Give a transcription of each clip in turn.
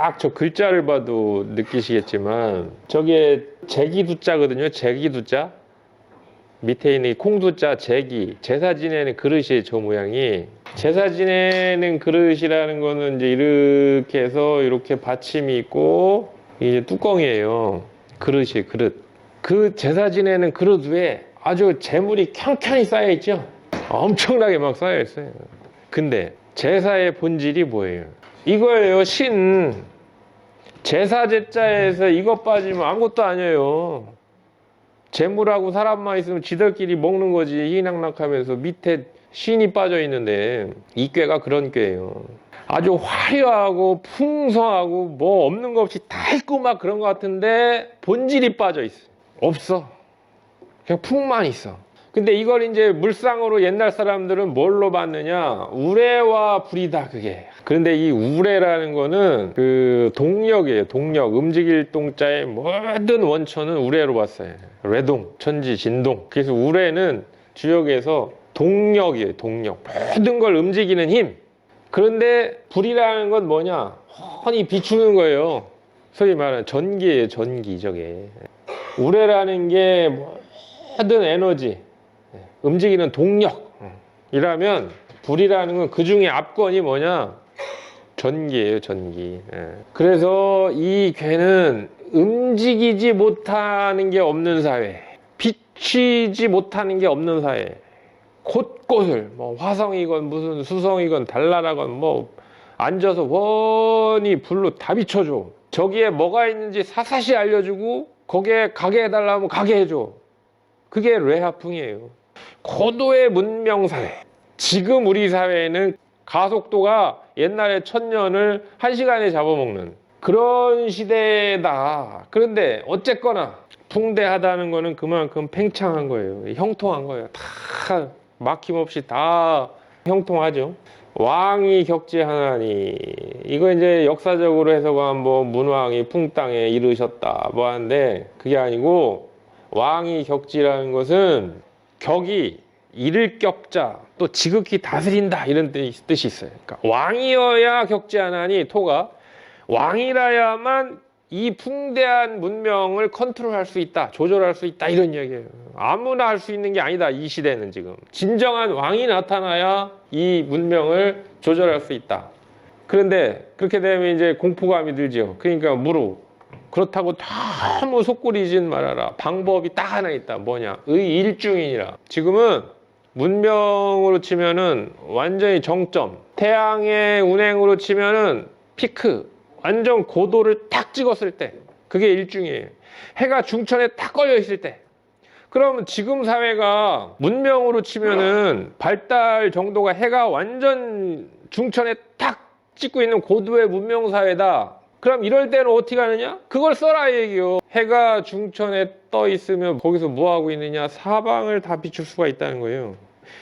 딱 저 글자를 봐도 느끼시겠지만 저게 제기두자거든요. 제기두자. 밑에 있는 이 콩두자 제기 제사 지내는 그릇이에요. 저 모양이 제사 지내는 그릇이라는 거는 이제 이렇게 해서 이렇게 받침이 있고 이제 뚜껑이에요. 그릇이 그릇. 그 제사 지내는 그릇 위에 아주 재물이 켜켜이 쌓여 있죠. 엄청나게 막 쌓여 있어요. 근데 제사의 본질이 뭐예요? 이거예요. 신. 제사 제자에서 이것 빠지면 아무것도 아니에요. 재물하고 사람만 있으면 지들끼리 먹는 거지 희낙낙하면서 밑에 신이 빠져 있는데 이 꾀가 그런 꾀예요. 아주 화려하고 풍성하고 뭐 없는 거 없이 다 있고 막 그런 것 같은데 본질이 빠져 있어. 없어. 그냥 풍만 있어. 근데 이걸 이제 물상으로 옛날 사람들은 뭘로 봤느냐? 우레와 불이다, 그게. 그런데 이 우레라는 거는 그 동력이에요, 동력. 움직일 동자의 모든 원천은 우레로 봤어요. 래동, 천지, 진동. 그래서 우레는 주역에서 동력이에요, 동력. 모든 걸 움직이는 힘. 그런데 불이라는 건 뭐냐? 훤히 비추는 거예요. 소위 말하는 전기예요, 전기, 저게. 우레라는 게 모든 에너지, 움직이는 동력이라면 불이라는 건 그 중에 앞권이 뭐냐? 전기예요, 전기. 예. 그래서 이 괴는 움직이지 못하는 게 없는 사회, 비치지 못하는 게 없는 사회, 곳곳을 뭐 화성이건 무슨 수성이건 달나라건 뭐 앉아서 원히 불로 다 비춰줘. 저기에 뭐가 있는지 사사시 알려주고 거기에 가게 해달라면 가게 해줘. 그게 레하풍이에요. 고도의 문명 사회. 지금 우리 사회에는 가속도가 옛날에 천년을 한 시간에 잡아먹는 그런 시대다. 그런데 어쨌거나 풍대하다는 거는 그만큼 팽창한 거예요. 형통한 거예요. 다 막힘없이 다 형통하죠. 왕이 격지하나니 이거 이제 역사적으로 해석하면 뭐 문왕이 풍땅에 이르셨다 뭐 하는데 그게 아니고 왕이 격지라는 것은 격이 이를 격자 또 지극히 다스린다 이런 뜻- 뜻이 있어요. 그러니까 왕이어야 격지하나니 토가 왕이라야만 이 풍대한 문명을 컨트롤할 수 있다, 조절할 수 있다 이런 이야기예요. 아무나 할 수 있는 게 아니다 이 시대는 지금 진정한 왕이 나타나야 이 문명을 조절할 수 있다. 그런데 그렇게 되면 이제 공포감이 들죠. 그러니까 무릎. 그렇다고 너무 속구리진 말아라. 방법이 딱 하나 있다. 뭐냐? 의일중이니라. 지금은 문명으로 치면은 완전히 정점. 태양의 운행으로 치면은 피크. 완전 고도를 딱 찍었을 때. 그게 일중이에요. 해가 중천에 딱 걸려 있을 때. 그러면 지금 사회가 문명으로 치면은 발달 정도가 해가 완전 중천에 딱 찍고 있는 고도의 문명 사회다. 그럼 이럴 때는 어떻게 하느냐? 그걸 써라 이 얘기요. 해가 중천에 떠 있으면 거기서 뭐 하고 있느냐? 사방을 다 비출 수가 있다는 거예요.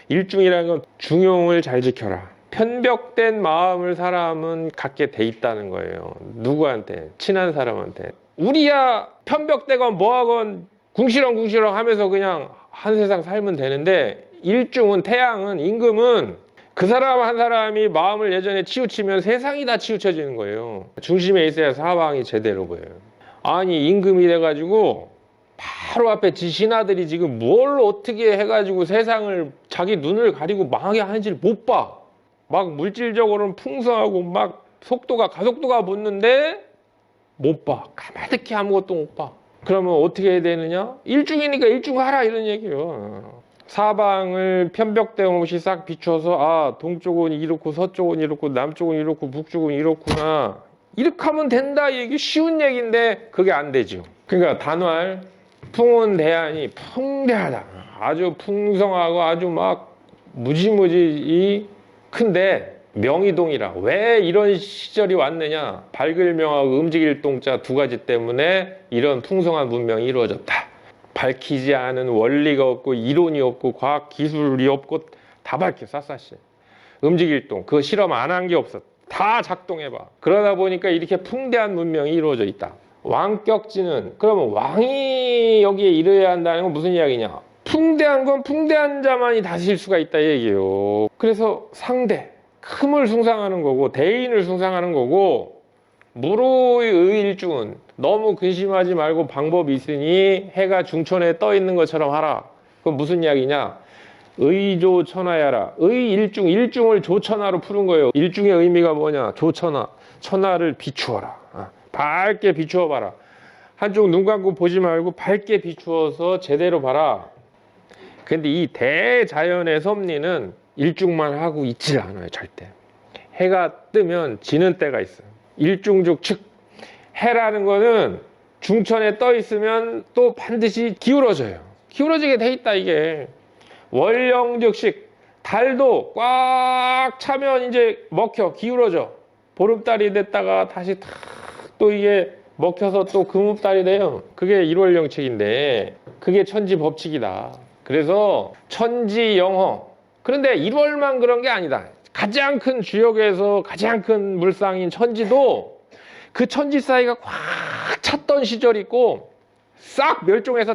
일중이라는 건 중용을 잘 지켜라. 편벽된 마음을 사람은 갖게 돼 있다는 거예요. 누구한테? 친한 사람한테. 우리야 편벽되건 뭐하건 궁시렁궁시렁 하면서 그냥 한 세상 살면 되는데 일중은 태양은 임금은 그 사람 한 사람이 마음을 예전에 치우치면 세상이 다 치우쳐지는 거예요. 중심에 있어야 사방이 제대로 보여요. 아니 임금이 돼가지고 바로 앞에 지 신하들이 지금 뭘 어떻게 해가지고 세상을 자기 눈을 가리고 망하게 하는지를 못 봐. 막 물질적으로는 풍성하고 막 속도가 가속도가 붙는데 못 봐. 가만히 아무것도 못 봐. 그러면 어떻게 해야 되느냐? 일중이니까 일중 하라 이런 얘기예요. 사방을 편벽대 없이 싹 비춰서 아 동쪽은 이렇고 서쪽은 이렇고 남쪽은 이렇고 북쪽은 이렇구나. 이렇게 하면 된다 얘기 쉬운 얘기인데 그게 안 되죠. 그러니까 단활 풍운 대안이 풍대하다. 아주 풍성하고 아주 막 무지무지 큰데 명이동이라. 왜 이런 시절이 왔느냐? 밝을 명하고 움직일 동자 두 가지 때문에 이런 풍성한 문명이 이루어졌다 밝히지 않은 원리가 없고 이론이 없고 과학 기술이 없고 다 밝혀 샅샅이. 움직일 동 그거 실험 안 한 게 없어. 다 작동해봐. 그러다 보니까 이렇게 풍대한 문명이 이루어져 있다. 왕격지는 그러면 왕이 여기에 이르어야 한다는 건 무슨 이야기냐? 풍대한 건 풍대한 자만이 다스릴 수가 있다 이 얘기예요. 그래서 상대 큼을 숭상하는 거고 대인을 숭상하는 거고 무로의 의일중은 너무 근심하지 말고 방법이 있으니 해가 중천에 떠 있는 것처럼 하라. 그건 무슨 이야기냐? 의조 천하야라. 의일중, 일중을 조천하로 푸는 거예요. 일중의 의미가 뭐냐? 조천하. 천하를 비추어라. 아, 밝게 비추어 봐라. 한쪽 눈 감고 보지 말고 밝게 비추어서 제대로 봐라. 근데 이 대자연의 섭리는 일중만 하고 있질 않아요, 절대. 해가 뜨면 지는 때가 있어요. 일중족 즉 해라는 거는 중천에 떠 있으면 또 반드시 기울어져요. 기울어지게 돼 있다 이게. 월령즉식 달도 꽉 차면 이제 먹혀 기울어져. 보름달이 됐다가 다시 탁 또 이게 먹혀서 또 금음달이 돼요. 그게 일월령칙인데 그게 천지 법칙이다. 그래서 천지 영허. 그런데 1월만 그런 게 아니다. 가장 큰 주역에서 가장 큰 물상인 천지도 그 천지 사이가 꽉 찼던 시절이 있고 싹 멸종해서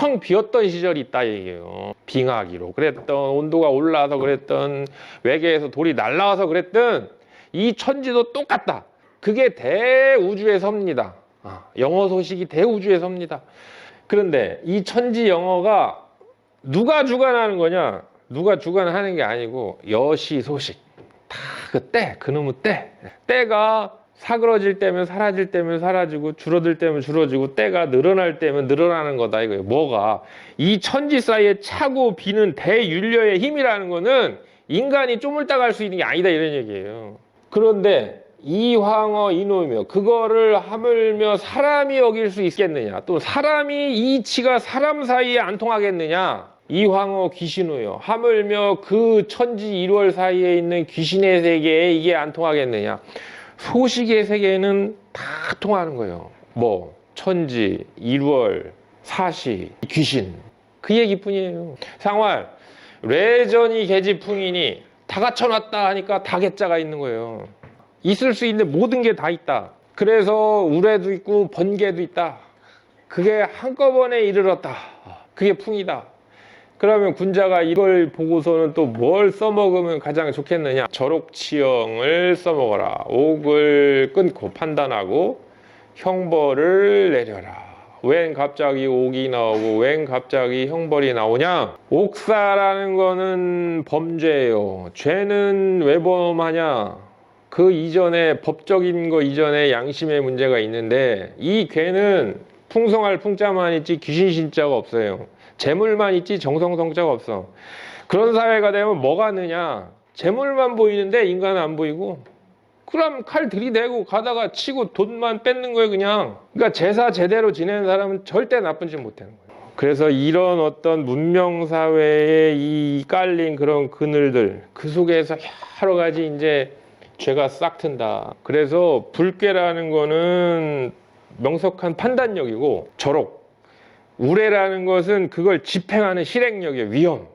텅 비었던 시절이 있다 얘기예요. 빙하기로 그랬던 온도가 올라와서 그랬던 외계에서 돌이 날라와서 그랬던 이 천지도 똑같다. 그게 대우주의 섭니다. 아, 영어 소식이 대우주의 섭니다. 그런데 이 천지 영어가 누가 주관하는 거냐? 누가 주관하는 게 아니고 여시 소식. 다 그 때, 그놈의 때. 때가 사그러질 때면 사라질 때면 사라지고 줄어들 때면 줄어지고 때가 늘어날 때면 늘어나는 거다 이거예요. 뭐가 이 천지 사이에 차고 비는 대윤려의 힘이라는 거는 인간이 쪼물딱 할수 있는 게 아니다 이런 얘기예요. 그런데 이황어 이놈이며 그거를 하물며 사람이 여길 수 있겠느냐 또 사람이 이치가 사람 사이에 안 통하겠느냐 이황어 귀신우요 하물며 그 천지 일월 사이에 있는 귀신의 세계에 이게 안 통하겠느냐 소식의 세계는 다 통하는 거예요 뭐 천지 일월 사시 귀신 그 얘기뿐이에요 상활 레전이 계지풍이니 다 갖춰놨다 하니까 다 개자가 있는 거예요 있을 수 있는 모든 게 다 있다. 그래서 우레도 있고 번개도 있다. 그게 한꺼번에 이르렀다. 그게 풍이다. 그러면 군자가 이걸 보고서는 또 뭘 써먹으면 가장 좋겠느냐? 저록치영을 써먹어라. 옥을 끊고 판단하고 형벌을 내려라. 웬 갑자기 옥이 나오고 웬 갑자기 형벌이 나오냐? 옥사라는 거는 범죄예요. 죄는 왜 범하냐? 그 이전에 법적인 거 이전에 양심의 문제가 있는데 이 괴는 풍성할 풍자만 있지 귀신 신자가 없어요. 재물만 있지 정성 성자가 없어. 그런 사회가 되면 뭐가 느냐? 재물만 보이는데 인간은 안 보이고 그럼 칼 들이대고 가다가 치고 돈만 뺏는 거예요 그냥. 그러니까 제사 제대로 지내는 사람은 절대 나쁜 짓 못하는 거예요. 그래서 이런 어떤 문명 사회에 이 깔린 그런 그늘들 그 속에서 여러 가지 이제 죄가 싹 튼다. 그래서 불괴라는 거는 명석한 판단력이고 저록 우레라는 것은 그걸 집행하는 실행력의 위험.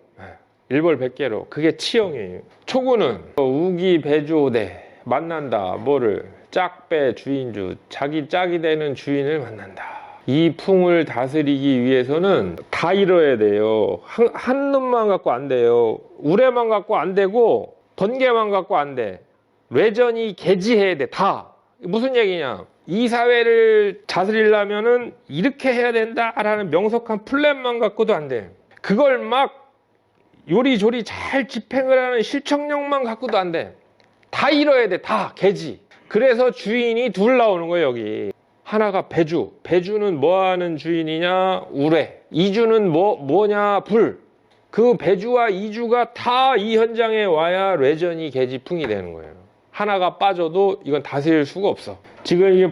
일벌백계로 그게 치형이에요. 초구는 우기 배주오대 만난다. 뭐를 짝배 주인주 자기 짝이 되는 주인을 만난다. 이 풍을 다스리기 위해서는 다 이뤄야 돼요. 한, 한 놈만 갖고 안 돼요. 우레만 갖고 안 되고 번개만 갖고 안 돼. 외전이 개지해야 돼. 다. 무슨 얘기냐? 이 사회를 다스리려면은 이렇게 해야 된다라는 명석한 플랜만 갖고도 안 돼. 그걸 막 요리조리 잘 집행을 하는 실천력만 갖고도 안 돼. 다 이뤄야 돼. 다 개지. 그래서 주인이 둘 나오는 거예요, 여기. 하나가 배주. 배주는 뭐 하는 주인이냐? 우레. 이주는 뭐 뭐냐? 불. 그 배주와 이주가 다 이 현장에 와야 레전이 개지풍이 되는 거예요. 하나가 빠져도 이건 다스릴 수가 없어. 지금 이게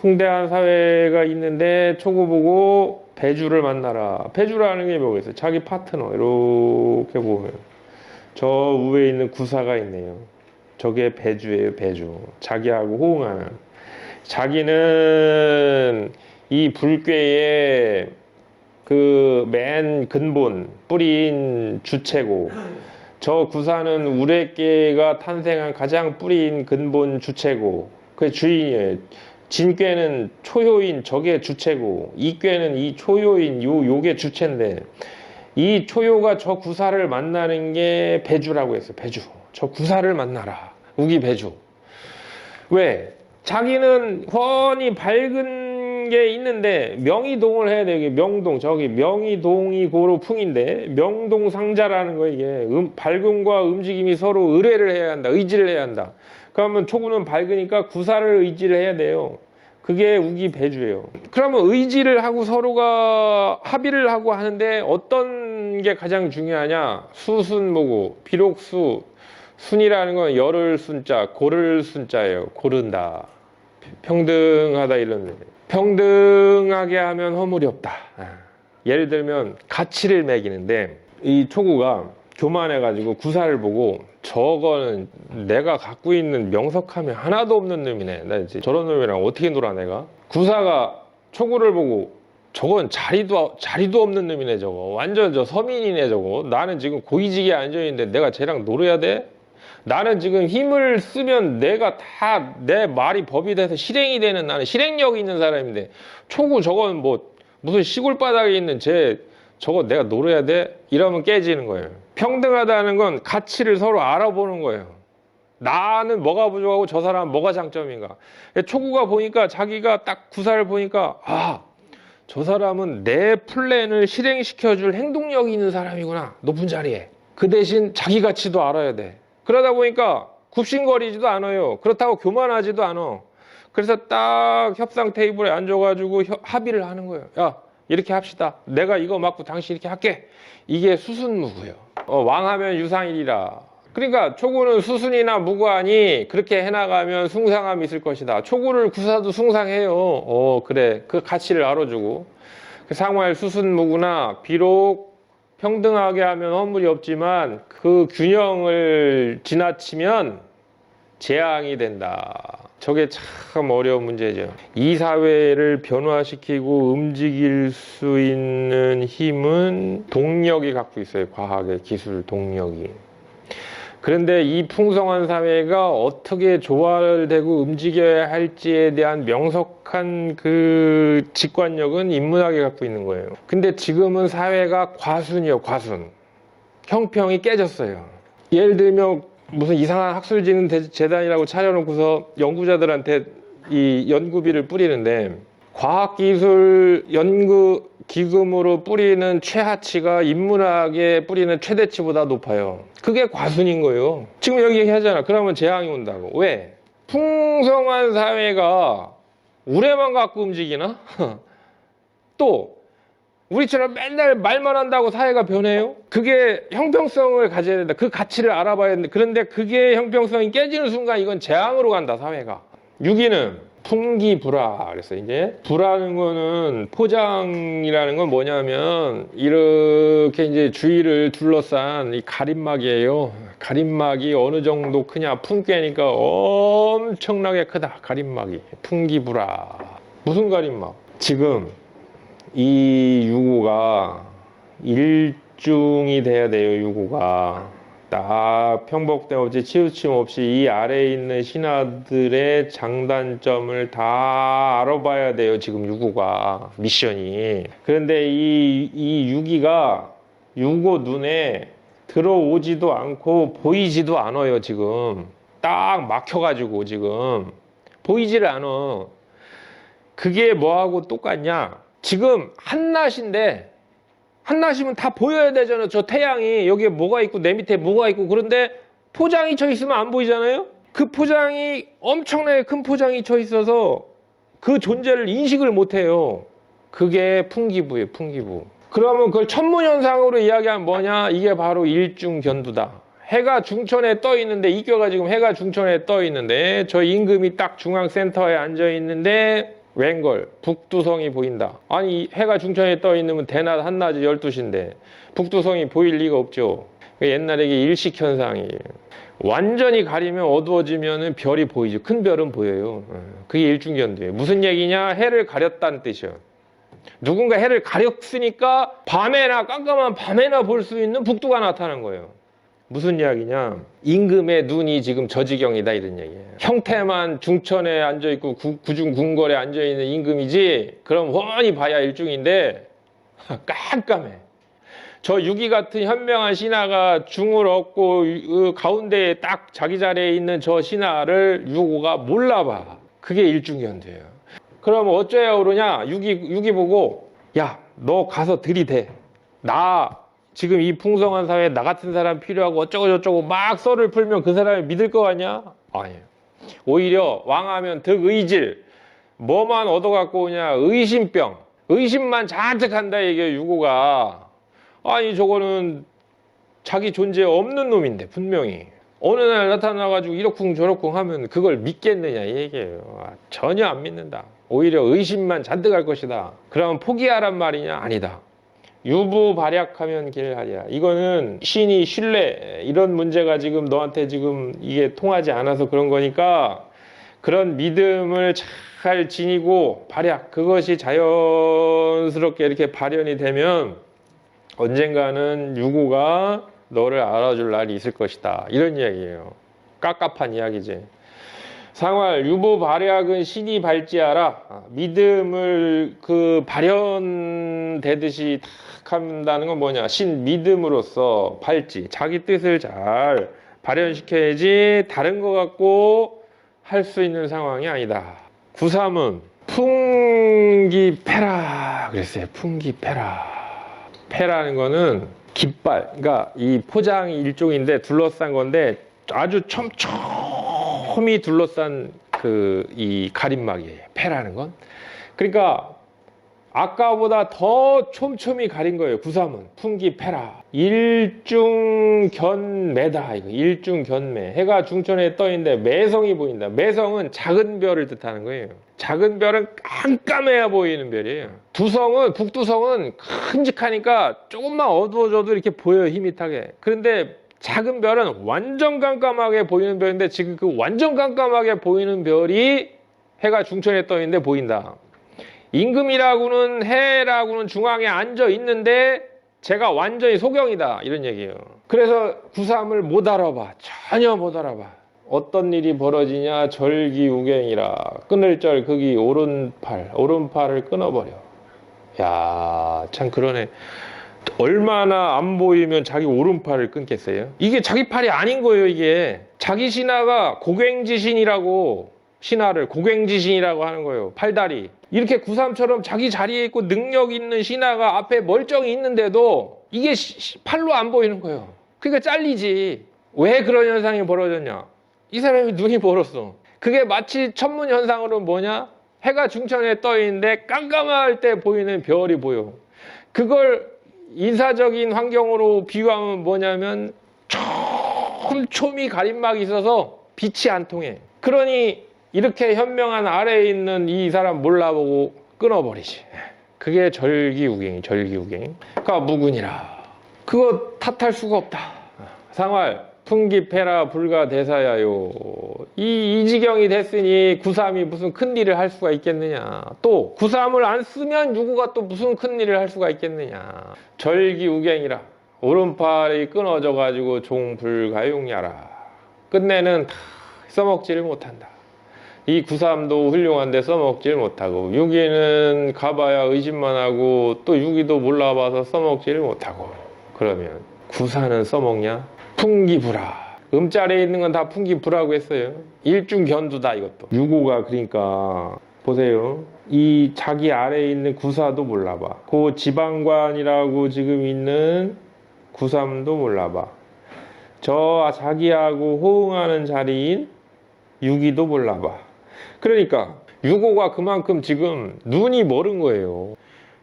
풍대한 사회가 있는데 초고 보고 배주를 만나라. 배주라는 게 뭐겠어요? 자기 파트너 이렇게 보면 저 위에 있는 구사가 있네요. 저게 배주예요, 배주. 자기하고 호응하는. 자기는 이 불괴의 그 맨 근본 뿌리인 주체고 저 구사는 우레께가 탄생한 가장 뿌리인 근본 주체고 그 주인이에요. 진꾀는 초효인 저게 주체고 이꾀는 이 초효인 요 요게 주체인데 이 초효가 저 구사를 만나는 게 배주라고 했어요. 배주. 저 구사를 만나라. 우기 배주. 왜? 자기는 훤히 밝은 게 있는데 명의동을 해야 돼. 이게 명동 저기 명의동이 고로 풍인데 명동 상자라는 거 이게 음, 밝음과 움직임이 서로 의뢰를 해야 한다. 의지를 해야 한다. 그러면 초구는 밝으니까 구사를 의지를 해야 돼요. 그게 우기 배주예요. 그러면 의지를 하고 서로가 합의를 하고 하는데 어떤 게 가장 중요하냐? 수순모고 비록수 순이라는 건 열을 순자, 고를 순자예요. 고른다. 평등하다 이런. 평등하게 하면 허물이 없다. 아. 예를 들면 가치를 매기는데 이 초구가 교만해가지고 구사를 보고 저거는 내가 갖고 있는 명석함이 하나도 없는 놈이네. 나 이제 저런 놈이랑 어떻게 놀아 내가? 구사가 초구를 보고 저건 자리도 자리도 없는 놈이네 저거. 완전 저 서민이네 저거. 나는 지금 고위직에 앉아 있는데 내가 쟤랑 놀아야 돼? 나는 지금 힘을 쓰면 내가 다 내 말이 법이 돼서 실행이 되는 나는 실행력이 있는 사람인데 초구 저건 뭐 무슨 시골 바닥에 있는 쟤 저거 내가 놀아야 돼? 이러면 깨지는 거예요. 평등하다는 건 가치를 서로 알아보는 거예요. 나는 뭐가 부족하고 저 사람은 뭐가 장점인가. 초구가 보니까 자기가 딱 구사를 보니까 아, 저 사람은 내 플랜을 실행시켜줄 행동력이 있는 사람이구나. 높은 자리에. 그 대신 자기 가치도 알아야 돼. 그러다 보니까 굽신거리지도 않아요. 그렇다고 교만하지도 않아. 그래서 딱 협상 테이블에 앉아가지고 협- 합의를 하는 거예요. 야, 이렇게 합시다. 내가 이거 맞고 당신 이렇게 할게. 이게 수순무구예요. 어, 왕하면 유상일이라. 그러니까 초구는 수순이나 무관이 그렇게 해나가면 숭상함이 있을 것이다. 초구를 구사도 숭상해요. 어, 그래. 그 가치를 알아주고. 그 상말 수순무구나 비록 평등하게 하면 허물이 없지만 그 균형을 지나치면 재앙이 된다. 저게 참 어려운 문제죠. 이 사회를 변화시키고 움직일 수 있는 힘은 동력이 갖고 있어요. 과학의 기술 동력이. 그런데 이 풍성한 사회가 어떻게 조화되고 움직여야 할지에 대한 명석한 그 직관력은 인문학이 갖고 있는 거예요. 근데 지금은 사회가 과순이요, 과순. 형평이 깨졌어요. 예를 들면 무슨 이상한 학술지능 대- 재단이라고 차려놓고서 연구자들한테 이 연구비를 뿌리는데 과학기술 연구 기금으로 뿌리는 최하치가 인문학에 뿌리는 최대치보다 높아요. 그게 과순인 거예요. 지금 여기 얘기하잖아. 그러면 재앙이 온다고. 왜? 풍성한 사회가 우레만 갖고 움직이나? 또 우리처럼 맨날 말만 한다고 사회가 변해요? 그게 형평성을 가져야 된다. 그 가치를 알아봐야 된다. 그런데 그게 형평성이 깨지는 순간 이건 재앙으로 간다, 사회가. 6위는 풍기불화. 그래서 이제 불하는 거는 포장이라는 건 뭐냐면 이렇게 이제 주위를 둘러싼 이 가림막이에요. 가림막이 어느 정도 크냐? 풍께니까 엄청나게 크다. 가림막이. 풍기불화. 무슨 가림막? 지금 이 유구가 일중이 돼야 돼요, 유구가. 딱 평복됨 없이 치우침 없이 이 아래에 있는 신하들의 장단점을 다 알아봐야 돼요, 지금 유구가. 미션이. 그런데 이, 이 유기가 유고 눈에 들어오지도 않고 보이지도 않아요, 지금. 딱 막혀가지고, 지금. 보이지를 않아. 그게 뭐하고 똑같냐? 지금 한낮인데 한낮이면 다 보여야 되잖아요. 저 태양이 여기에 뭐가 있고 내 밑에 뭐가 있고 그런데 포장이 쳐 있으면 안 보이잖아요. 그 포장이 엄청나게 큰 포장이 쳐 있어서 그 존재를 인식을 못 해요. 그게 풍기부예요, 풍기부. 그러면 그걸 천문현상으로 이야기하면 뭐냐? 이게 바로 일중견두다. 해가 중천에 떠 있는데 이교가 지금 해가 중천에 떠 있는데 저 임금이 딱 중앙 센터에 앉아 있는데 웬걸 북두성이 보인다. 아니 해가 중천에 떠 있으면 대낮 한낮이 12시인데 북두성이 보일 리가 없죠. 옛날에 이게 일식 현상이에요. 완전히 가리면 어두워지면 별이 보이죠. 큰 별은 보여요. 어, 그게 일중견두예요. 무슨 얘기냐? 해를 가렸다는 뜻이에요. 누군가 해를 가렸으니까 밤에나 깜깜한 밤에나 볼 수 있는 북두가 나타난 거예요. 무슨 이야기냐? 임금의 눈이 지금 저지경이다 이런 얘기예요. 형태만 중천에 앉아 있고 구중 궁궐에 앉아 있는 임금이지. 그럼 훤히 봐야 일중인데 깜깜해. 저 유기 같은 현명한 신하가 중을 얻고 그 가운데에 딱 자기 자리에 있는 저 신하를 유고가 몰라봐. 그게 일중견도예요. 그러면 어쩌야 그러냐? 유기 유기 보고 야 너 가서 들이대. 나 지금 이 풍성한 사회에 나 같은 사람 필요하고 어쩌고 저쩌고 막 썰을 풀면 그 사람이 믿을 거 같냐? 아니에요. 오히려 왕하면 득의질 뭐만 얻어갖고 오냐 의심병 의심만 잔뜩 한다 이게 유고가. 아니 저거는 자기 존재 없는 놈인데 분명히. 어느 날 나타나가지고 이러쿵 저러쿵 하면 그걸 믿겠느냐 이 얘기예요. 아, 전혀 안 믿는다. 오히려 의심만 잔뜩 할 것이다. 그러면 포기하란 말이냐? 아니다 유부 발약하면 길하리라 이거는 신이 신뢰 이런 문제가 지금 너한테 지금 이게 통하지 않아서 그런 거니까 그런 믿음을 잘 지니고 발약 그것이 자연스럽게 이렇게 발현이 되면 언젠가는 유고가 너를 알아줄 날이 있을 것이다. 이런 이야기예요. 깝깝한 이야기지. 상활 유보 발약은 신이 발지하라. 아, 믿음을 그 발현되듯이 탁 한다는 건 뭐냐? 신 믿음으로써 발지 자기 뜻을 잘 발현시켜야지 다른 거 갖고 할 수 있는 상황이 아니다. 구삼은 풍기패라 그랬어요. 풍기패라. 패라는 거는 깃발 그러니까 이 포장이 일종인데 둘러싼 건데 아주 촘촘히 둘러싼 그 이 가림막이에요. 패라는 건. 그러니까 아까보다 더 촘촘히 가린 거예요 구삼은. 풍기 패라. 일중견매다 이거. 일중견매. 해가 중천에 떠 있는데 매성이 보인다. 매성은 작은 별을 뜻하는 거예요. 작은 별은 깜깜해야 보이는 별이에요. 두성은 북두성은 큼직하니까 조금만 어두워져도 이렇게 보여요 희밋하게. 그런데 작은 별은 완전 깜깜하게 보이는 별인데 지금 그 완전 깜깜하게 보이는 별이 해가 중천에 떠 있는데 보인다 임금이라고는 해라고는 중앙에 앉아 있는데 제가 완전히 소경이다 이런 얘기예요. 그래서 구삼을 못 알아봐 전혀 못 알아봐. 어떤 일이 벌어지냐 절기우갱이라 끊을 절 극이 오른팔 오른팔을 끊어버려. 야 참 그러네. 얼마나 안 보이면 자기 오른팔을 끊겠어요? 이게 자기 팔이 아닌 거예요 이게. 자기 신하가 고갱지신이라고 신하를 고갱지신이라고 하는 거예요. 팔다리. 이렇게 구삼처럼 자기 자리에 있고 능력 있는 신하가 앞에 멀쩡히 있는데도 이게 팔로 안 보이는 거예요. 그러니까 잘리지. 왜 그런 현상이 벌어졌냐? 이 사람이 눈이 멀었어. 그게 마치 천문 현상으로 뭐냐? 해가 중천에 떠 있는데 깜깜할 때 보이는 별이 보여. 그걸 인사적인 환경으로 비유하면 뭐냐면 촘촘히 가림막이 있어서 빛이 안 통해. 그러니 이렇게 현명한 아래에 있는 이 사람 몰라보고 끊어버리지. 그게 절기우갱이, 절기우갱. 그러니까 무군이라. 그거 탓할 수가 없다. 상활, 풍기패라 불가대사야요. 이, 이 지경이 됐으니 구삼이 무슨 큰 일을 할 수가 있겠느냐. 또 구삼을 안 쓰면 유구가 또 무슨 큰 일을 할 수가 있겠느냐. 절기우갱이라. 오른팔이 끊어져 가지고 종불가용야라. 끝내는 다 써먹지를 못한다. 이 구삼도 훌륭한데 써먹질 못하고 6위는 가봐야 의심만 하고 또 6위도 몰라봐서 써먹지를 못하고 그러면 구사는 써먹냐? 풍기부라. 음자리에 있는 건 다 풍기부라고 했어요. 일중견두다 이것도. 유고가 그러니까 보세요. 이 자기 아래에 있는 구사도 몰라봐. 그 지방관이라고 지금 있는 구삼도 몰라봐. 저 자기하고 호응하는 자리인 유기도 몰라봐. 그러니까 유고가 그만큼 지금 눈이 멀은 거예요.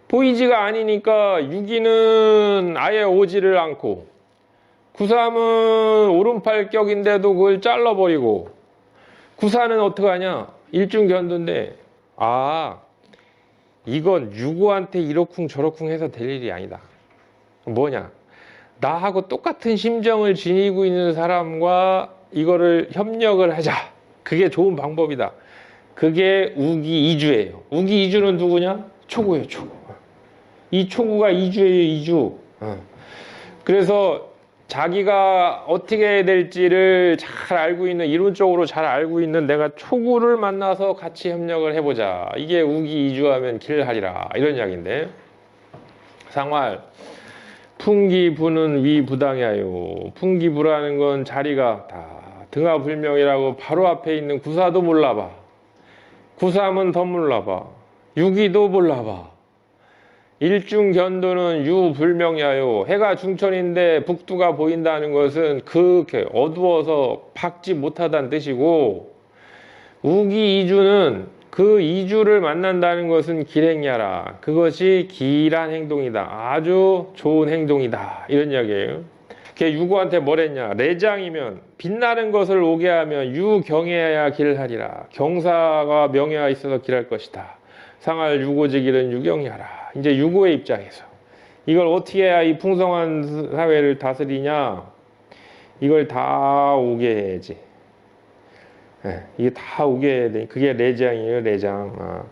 보이지가 아니니까 유기는 아예 오지를 않고 구삼은 오른팔 격인데도 그걸 잘라버리고 구사는 어떡하냐? 일중 견두인데 아 이건 유고한테 이러쿵 저러쿵 해서 될 일이 아니다. 뭐냐? 나하고 똑같은 심정을 지니고 있는 사람과 이거를 협력을 하자. 그게 좋은 방법이다. 그게 우기 이주예요. 우기 이주는 누구냐? 초구예요, 초구. 이 초구가 이주예요, 이주. 어. 그래서 자기가 어떻게 될지를 잘 알고 있는, 이론적으로 잘 알고 있는 내가 초구를 만나서 같이 협력을 해보자. 이게 우기 이주하면 길하리라. 이런 이야기인데. 상활. 풍기 부는 위 부당하여 풍기 부라는 건 자리가 다 등하 불명이라고 바로 앞에 있는 구사도 몰라봐 구삼은 더 몰라봐. 유기도 몰라봐. 일중견도는 유불명야요. 해가 중천인데 북두가 보인다는 것은 그렇게 어두워서 박지 못하다는 뜻이고 우기이주는 그 이주를 만난다는 것은 길행야라. 그것이 길한 행동이다. 아주 좋은 행동이다. 이런 이야기예요. 걔 유구한테 뭐랬냐? 내장이면 빛나는 것을 오게 하면 유경해야 길하리라. 경사가 명예가 있어서 길할 것이다. 상할 유고지길은 유경야라. 이제 유고의 입장에서 이걸 어떻게 해야 이 풍성한 사회를 다스리냐? 이걸 다 오게 해야지. 예, 이게 다 오게 해야 돼. 그게 내장이에요, 내장. 아.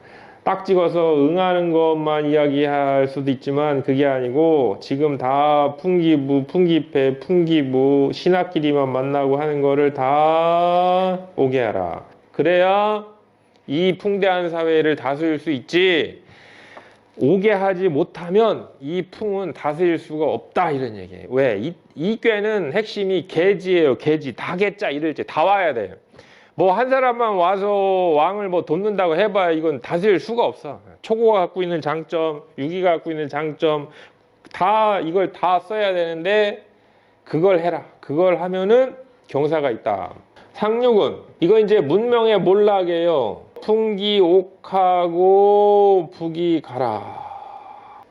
딱 찍어서 응하는 것만 이야기할 수도 있지만 그게 아니고 지금 다 풍기부, 풍기패, 풍기부, 신학끼리만 만나고 하는 거를 다 오게 하라. 그래야 이 풍대한 사회를 다스릴 수 있지. 오게 하지 못하면 이 풍은 다스릴 수가 없다 이런 얘기예요. 왜? 이, 이 꾀는 핵심이 계지예요. 계지. 다개자 이럴지 다 와야 돼요. 뭐 한 사람만 와서 왕을 뭐 돕는다고 해봐야 이건 다스릴 수가 없어. 초고가 갖고 있는 장점, 유기가 갖고 있는 장점 다 이걸 다 써야 되는데 그걸 해라. 그걸 하면은 경사가 있다. 상륙은 이거 이제 문명의 몰락이에요. 풍기 옥하고 북이 가라.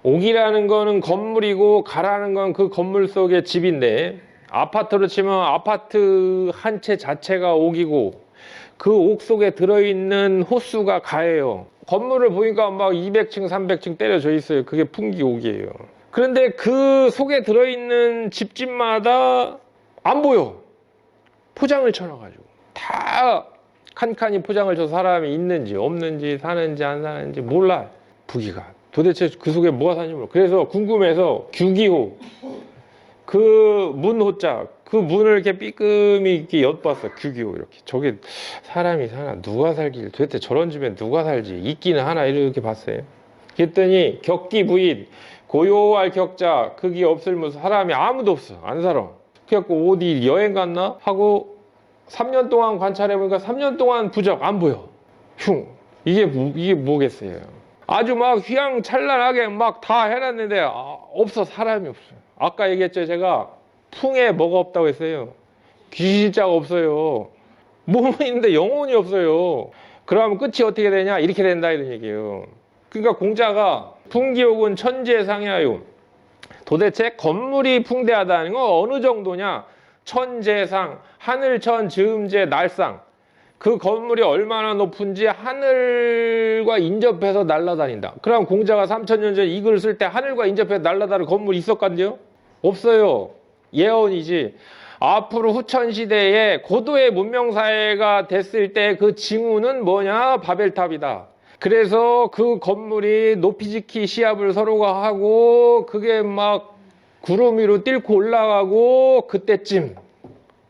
옥이라는 거는 건물이고 가라는 건 그 건물 속의 집인데 아파트로 치면 아파트 한 채 자체가 옥이고 그 옥 속에 들어있는 호수가 가예요. 건물을 보니까 막 200층, 300층 때려져 있어요. 그게 풍기 옥이에요. 그런데 그 속에 들어있는 집집마다 안 보여. 포장을 쳐놔가지고 다 칸칸이 포장을 쳐 사람이 있는지 없는지 사는지 안 사는지 몰라 부기가 도대체 그 속에 뭐가 사는지 몰라 그래서 궁금해서 규기호 그 문 호자 그 문을 이렇게 삐끔이 이렇게 엿봤어 규기호 이렇게 저게 사람이 사나 누가 살길 도대체 저런 집에 누가 살지 있기는 하나 이렇게 봤어요 그랬더니 격기 부인 고요할 격자 그게 없을면서 사람이 아무도 없어 안 살아 그래갖고 어디 여행 갔나 하고 3년 동안 관찰해 보니까 3년 동안 부적 안 보여. 흉. 이게 뭐, 이게 뭐겠어요. 아주 막 휘황찬란하게 막 다 해놨는데 아, 없어 사람이 없어요. 아까 얘기했죠 제가 풍에 뭐가 없다고 했어요. 귀신자가 없어요. 몸은 있는데 영혼이 없어요. 그러면 끝이 어떻게 되냐 이렇게 된다 이런 얘기예요. 그러니까 공자가 풍기옥은 천재상야요. 도대체 건물이 풍대하다는 건 어느 정도냐? 천재상, 하늘천, 즈음제, 날상. 그 건물이 얼마나 높은지 하늘과 인접해서 날아다닌다. 그럼 공자가 3천년 전에 이 글을 쓸 때 하늘과 인접해서 날아다니는 건물이 있었간요? 없어요. 예언이지. 앞으로 후천 시대에 고도의 문명 사회가 됐을 때 그 징후는 뭐냐? 바벨탑이다. 그래서 그 건물이 높이지키 시합을 서로가 하고 그게 막 구름 위로 뛸고 올라가고 그때쯤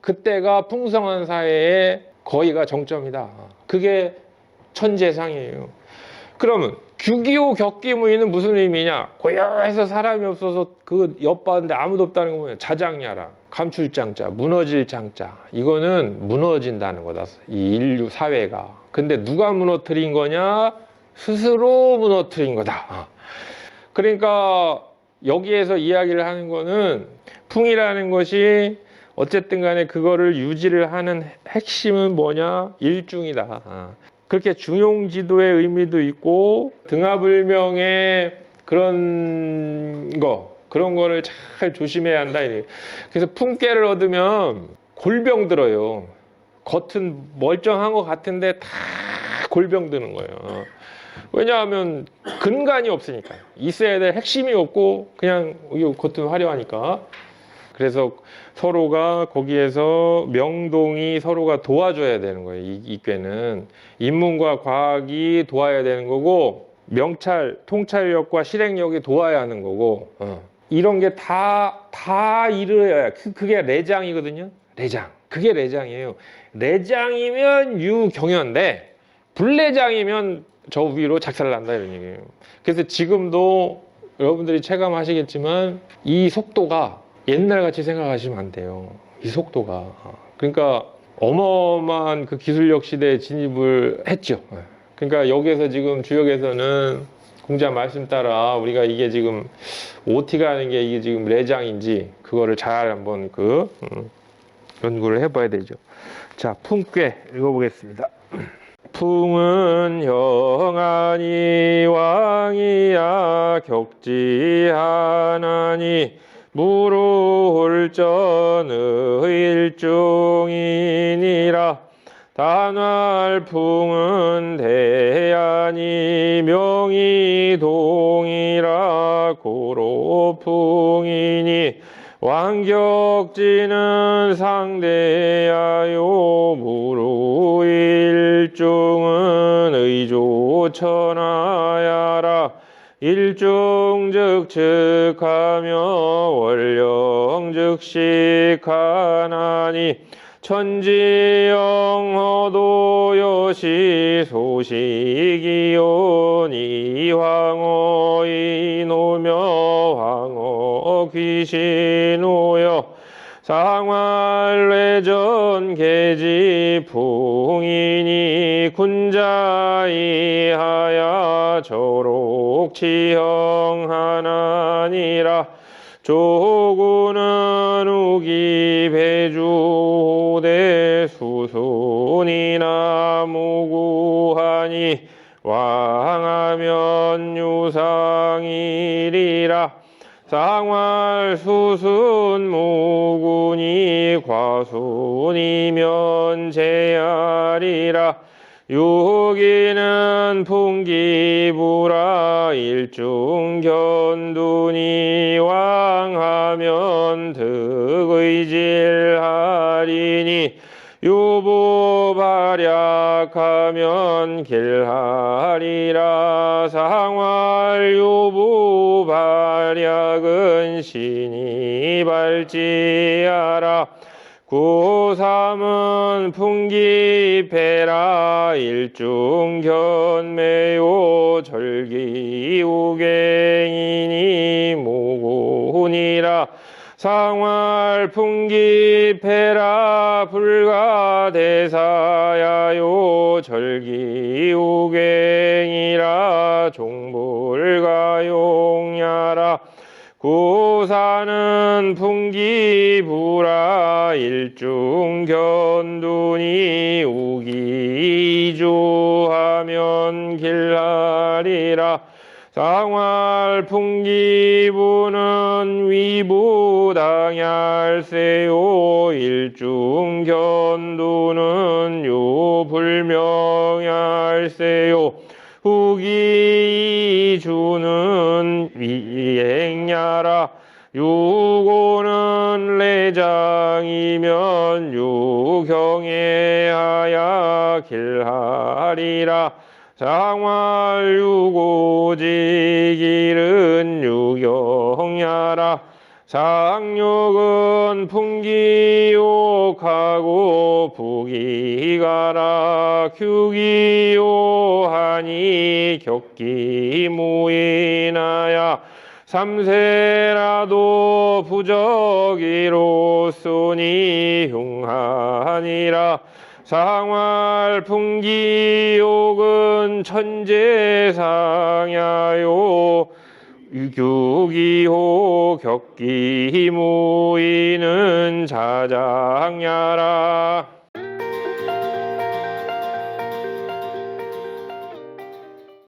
그때가 풍성한 사회의 거의가 정점이다. 그게 천재상이에요. 그러면 규기호 격기무의는 무슨 의미냐? 고요해서 사람이 없어서 그 옆봤는데 아무도 없다는 거 뭐냐? 자장야라. 감출장자, 무너질 장자. 이거는 무너진다는 거다. 이 인류 사회가. 근데 누가 무너뜨린 거냐? 스스로 무너뜨린 거다. 아. 그러니까 여기에서 이야기를 하는 거는 풍이라는 것이 어쨌든 간에 그거를 유지를 하는 핵심은 뭐냐? 일중이다. 아. 그렇게 중용지도의 의미도 있고 등하불명의 그런 거 그런 거를 잘 조심해야 한다. 그래서 품깨를 얻으면 골병 들어요. 겉은 멀쩡한 것 같은데 다 골병 드는 거예요. 왜냐하면 근간이 없으니까요. 있어야 될 핵심이 없고 그냥 겉은 화려하니까. 그래서 서로가 거기에서 명동이 서로가 도와줘야 되는 거예요. 이, 이 꾀는 인문과 과학이 도와야 되는 거고 명찰, 통찰력과 실행력이 도와야 하는 거고 어. 이런 게 다 다 이루어야 그- 그게 내장이거든요. 내장. 그게 내장이에요. 내장이면 유경연데 불내장이면 저 위로 작살난다 이런 얘기예요. 그래서 지금도 여러분들이 체감하시겠지만 이 속도가 옛날같이 생각하시면 안 돼요. 이 속도가. 그러니까 어마어마한 그 기술력 시대에 진입을 했죠. 그러니까 여기에서 지금 주역에서는 공자 말씀 따라 우리가 이게 지금 OT가 하는 게 이게 지금 레장인지 그거를 잘 한번 그 음, 연구를 해봐야 되죠. 자, 풍괴 읽어보겠습니다. 풍은 형하니 왕이야 격지하나니 무로홀전의 일중이니라. 단활풍은 대안이 명이 동이라 고로풍이니 왕격지는 상대하여 무루일중은 의조천하야라 일중즉 즉하며 월령즉식하나니 천지영허도 여시 소식이오니 황허이 노며 황허 귀신오여 상활례전 계지풍이니 군자이하야 저록치형하나니라. 조구는 우기 배주대 수순이나 무구하니 왕하면 유상이리라 상활 수순 무군이 과순이면 제하리라. 유기는 풍기부라. 일중견둔이 왕하면 득의질하리니. 유부발약하면 길하리라. 상활 유부발약은 신이 발지하라. 구삼은 풍기패라. 일중견매요 절기우갱이니 모군이라. 상활 풍기패라 불가대사야요 절기우갱이라. 종불가용야라 구사는 풍기부라 일중견둔이 우기주하면 길하리라. 상활 풍기부는 위부당할세요. 일중견두는 유불명할세요. 후기주는 위행 야라. 유고는 내장이면 유경애하야 길하리라. 상활 유고지 길은 유경야라. 상욕은 풍기욕하고 부기가라. 규기요하니 격기무인하야 삼세라도 부적이로쓰니 흉하니라. 상활 풍기욕은 천재상야요. 유교기호 격기무이는 자장야라